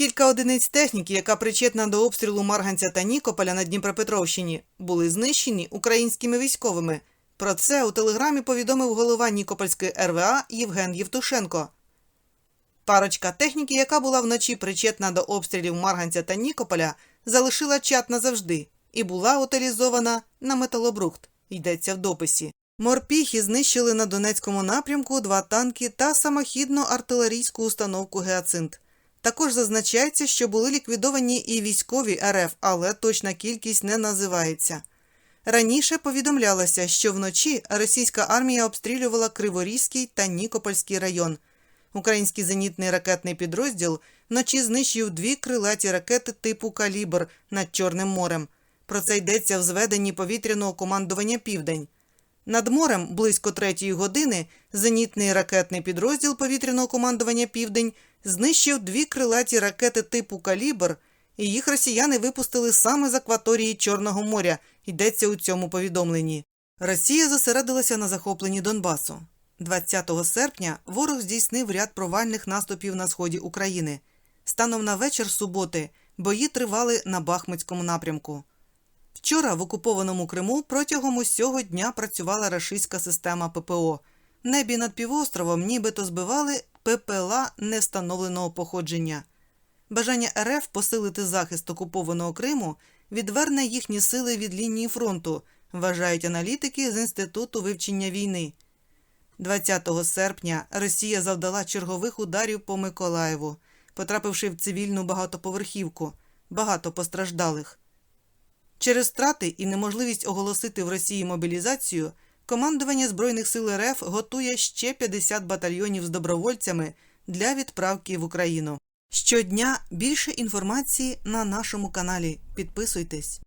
Кілька одиниць техніки, яка причетна до обстрілу Марганця та Нікополя на Дніпропетровщині, були знищені українськими військовими. Про це у телеграмі повідомив голова Нікопольської РВА Євген Євтушенко. Парочка техніки, яка була вночі причетна до обстрілів Марганця та Нікополя, залишила чат назавжди і була утилізована на металобрухт, йдеться в дописі. Морпіхи знищили на Донецькому напрямку два танки та самохідну артилерійську установку Геоцинт. Також зазначається, що були ліквідовані і військові РФ, але точна кількість не називається. Раніше повідомлялося, що вночі російська армія обстрілювала Криворізький та Нікопольський район. Український зенітний ракетний підрозділ вночі знищив дві крилаті ракети типу Калібр над Чорним морем. Про це йдеться в зведенні повітряного командування Південь. Над морем близько третьої години зенітний ракетний підрозділ повітряного командування Південь знищив дві крилаті ракети типу Калібр, і їх росіяни випустили саме з акваторії Чорного моря, йдеться у цьому повідомленні. Росія зосередилася на захопленні Донбасу. 20 серпня ворог здійснив ряд провальних наступів на сході України. Станом на вечір суботи бої тривали на Бахмутському напрямку. Вчора в окупованому Криму протягом усього дня працювала рашистська система ППО. Небі над півостровом нібито збивали ППЛА невстановленого походження. Бажання РФ посилити захист окупованого Криму відверне їхні сили від лінії фронту, вважають аналітики з Інституту вивчення війни. 20 серпня Росія завдала чергових ударів по Миколаєву, потрапивши в цивільну багатоповерхівку, багато постраждалих. Через втрати і неможливість оголосити в Росії мобілізацію, командування Збройних сил РФ готує ще 50 батальйонів з добровольцями для відправки в Україну. Щодня більше інформації на нашому каналі. Підписуйтесь.